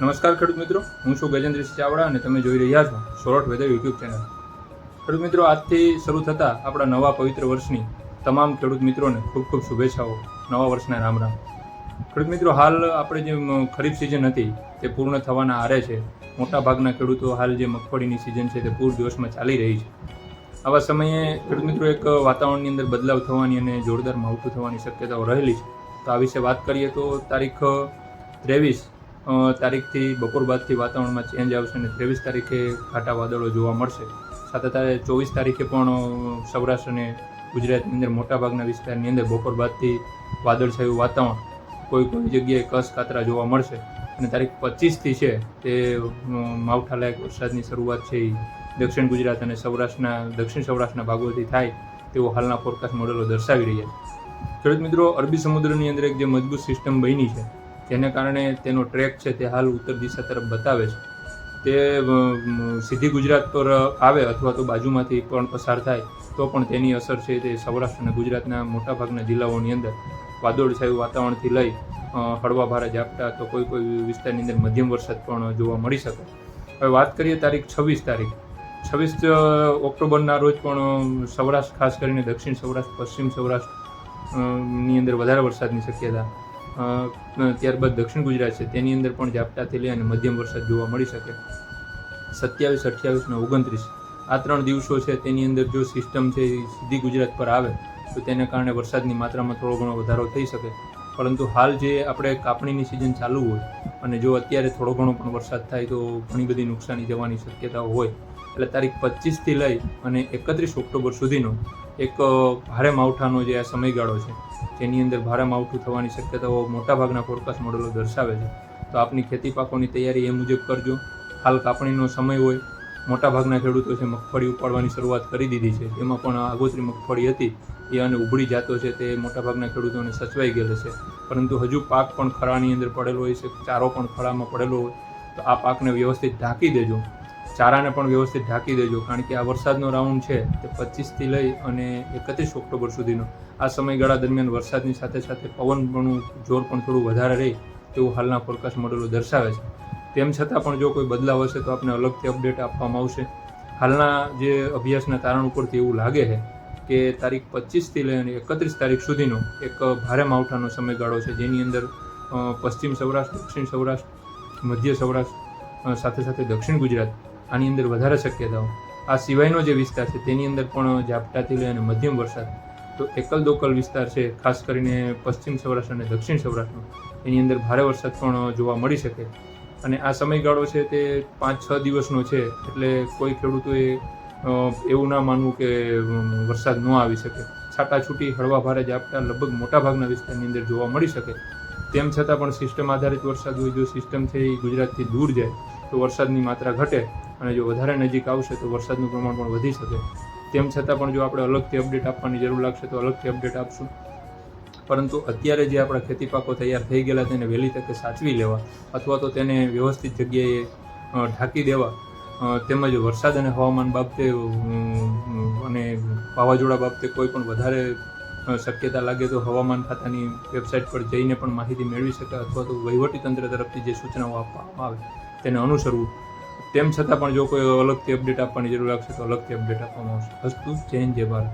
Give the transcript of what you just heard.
નમસ્કાર ખેડૂત મિત્રો. હું છું ગજેન્દ્રસિંહ ચાવડા અને તમે જોઈ રહ્યા છો સોરઠ વેધર યુટ્યુબ ચેનલ. ખેડૂત મિત્રો, આજથી શરૂ થતા આપણા નવા પવિત્ર વર્ષની તમામ ખેડૂત મિત્રોને ખૂબ ખૂબ શુભેચ્છાઓ. નવા વર્ષના રામ રામ. ખેડૂત મિત્રો, હાલ આપણે જે ખરીફ સિઝન હતી તે પૂર્ણ થવાના આરે છે. મોટાભાગના ખેડૂતો હાલ જે મગફળીની સિઝન છે તે પૂર જોશમાં ચાલી રહી છે. આવા સમયે ખેડૂત મિત્રો, એક વાતાવરણની અંદર બદલાવ થવાની અને જોરદાર માવઠું થવાની શક્યતાઓ રહેલી છે. તો આ વિશે વાત કરીએ તો તારીખ ત્રેવીસ તારીખથી બપોર બાદથી વાતાવરણમાં ચેન્જ આવશે અને ત્રેવીસ તારીખે ઘાટા વાદળો જોવા મળશે. સાથે સાથે ચોવીસ તારીખે પણ સૌરાષ્ટ્ર અને ગુજરાતની અંદર મોટાભાગના વિસ્તારની અંદર બપોર બાદથી વાદળછાયું વાતાવરણ કોઈ કોઈ જગ્યાએ કસ કાતરા જોવા મળશે. અને તારીખ પચીસથી છે તે માવઠાલાયક વરસાદની શરૂઆત છે એ દક્ષિણ ગુજરાત અને સૌરાષ્ટ્રના, દક્ષિણ સૌરાષ્ટ્રના ભાગોથી થાય તેવો હાલના ફોરકાસ્ટ મોડેલો દર્શાવી રહ્યા છે. ખેડૂત મિત્રો, અરબી સમુદ્રની અંદર એક જે મજબૂત સિસ્ટમ બની છે જેને કારણે તેનો ટ્રેક છે તે હાલ ઉત્તર દિશા તરફ બતાવે છે. તે સીધી ગુજરાત પર આવે અથવા તો બાજુમાંથી પણ પસાર થાય, તો પણ તેની અસર છે તે સૌરાષ્ટ્ર અને ગુજરાતના મોટાભાગના જિલ્લાઓની અંદર વાદળછાયું વાતાવરણથી લઈ હળવા ભારે ઝાપટા તો કોઈ કોઈ વિસ્તારની અંદર મધ્યમ વરસાદ પણ જોવા મળી શકે. હવે વાત કરીએ તારીખ છવ્વીસ તારીખ. છવ્વીસ ઓક્ટોબરના રોજ પણ સૌરાષ્ટ્ર, ખાસ કરીને દક્ષિણ સૌરાષ્ટ્ર, પશ્ચિમ સૌરાષ્ટ્રની અંદર વધારે વરસાદની શક્યતા ત્યારબાદ દક્ષિણ ગુજરાત છે, તેની અંદર પણ ઝાપટાથી લઈ અને મધ્યમ વરસાદ જોવા મળી શકે. સત્યાવીસ, અઠ્યાવીસ અને ઓગણત્રીસ. આ ત્રણ દિવસો છે તેની અંદર જો સિસ્ટમ છે એ સીધી ગુજરાત પર આવે, તો તેને કારણે વરસાદની માત્રામાં થોડો ઘણો વધારો થઈ શકે. પરંતુ હાલ જે આપણે કાપણીની સિઝન ચાલુ હોય, અને જો અત્યારે થોડો ઘણો પણ વરસાદ થાય તો ઘણી બધી નુકસાની જવાની શક્યતાઓ હોય એટલે તારીખ પચીસથી લઈ અને એકત્રીસ ઓક્ટોબર સુધીનો એક ભારે માવઠાનો જે આ સમયગાળો છે, જેની અંદર ભારે માવઠું થવાની શક્યતાઓ મોટાભાગના ફોરકાસ્ટ મોડેલો દર્શાવે છે. તો આપની ખેતી પાકોની તૈયારી એ મુજબ કરજો. હાલ કાપણીનો સમય હોય, મોટાભાગના ખેડૂતો છે મગફળી ઉપાડવાની શરૂઆત કરી દીધી છે. એમાં પણ આગોતરી મગફળી હતી, એ અને ઉભળી જાતો છે તે મોટાભાગના ખેડૂતોને સચવાઈ ગયેલો છે. પરંતુ હજુ પાક પણ ખરાની અંદર પડેલો હોય છે, ચારો પણ ખરામાં પડેલો હોય, તો આ પાકને વ્યવસ્થિત ઢાંકી દેજો. ચારાને પણ વ્યવસ્થિત ઢાંકી દેજો, કારણ કે આ વરસાદનો રાઉન્ડ છે તે પચીસથી લઈ અને એકત્રીસ ઓક્ટોબર સુધીનો. આ સમયગાળા દરમિયાન વરસાદની સાથે સાથે પવન પણ જોર પણ થોડું વધારે રહે તેવું હાલના ફોરકાસ્ટ મોડેલો દર્શાવે છે. તેમ છતાં પણ જો કોઈ બદલાવ હશે તો આપણે અલગથી અપડેટ આપવામાં આવશે. હાલના જે અભ્યાસના તારણ ઉપરથી એવું લાગે છે કે તારીખ પચીસથી લઈ અને એકત્રીસ તારીખ સુધીનો એક ભારે માવઠાનો સમયગાળો છે. જેની અંદર પશ્ચિમ સૌરાષ્ટ્ર, દક્ષિણ સૌરાષ્ટ્ર, મધ્ય સૌરાષ્ટ્ર સાથે સાથે દક્ષિણ ગુજરાત આની અંદર વધારે શક્યતાઓ. આ સિવાયનો જે વિસ્તાર છે, તેની અંદર પણ ઝાપટાથી લઈ અને મધ્યમ વરસાદ, તો એકલ દોકલ વિસ્તાર છે, ખાસ કરીને પશ્ચિમ સૌરાષ્ટ્ર અને દક્ષિણ સૌરાષ્ટ્રનો એની અંદર ભારે વરસાદ પણ જોવા મળી શકે. અને આ સમયગાળો છે તે પાંચ છ દિવસનો છે, એટલે કોઈ ખેડૂતોએ એવું ના માનવું કે વરસાદ ન આવી શકે. છાટાછૂટી હળવા ભારે ઝાપટા લગભગ મોટાભાગના વિસ્તારની અંદર જોવા મળી શકે. તેમ છતાં પણ સિસ્ટમ આધારિત વરસાદ હોય, જો સિસ્ટમ છે ગુજરાતથી દૂર જાય, તો વરસાદની માત્રા ઘટે. અને જો વધારે નજીક આવશે તો વરસાદનું પ્રમાણ પણ વધી શકે. તેમ છતાં પણ જો આપણે અલગથી અપડેટ આપવાની જરૂર લાગશે તો અલગથી અપડેટ આપશું. પરંતુ અત્યારે જે આપણા ખેતી પાકો તૈયાર થઈ ગયેલા તેને વહેલી તકે સાચવી લેવા અથવા તો તેને વ્યવસ્થિત જગ્યાએ ઢાંકી દેવા તેમજ વરસાદ અને હવામાન બાબતે અને વાવાઝોડા બાબતે કોઈ પણ વધારે શક્યતા લાગે તો હવામાન ખાતાની વેબસાઇટ પર જઈને પણ માહિતી મેળવી શકે અથવા તો વહીવટીતંત્ર તરફથી જે સૂચનાઓ આપવામાં આવે, તેને અનુસરવું તેમ છતાં પણ જો કોઈ અલગથી અપડેટ આપવાની જરૂર લાગશે તો અલગથી અપડેટ આપવામાં આવશે. હસ્તુ ચેન્જ એ ભારત.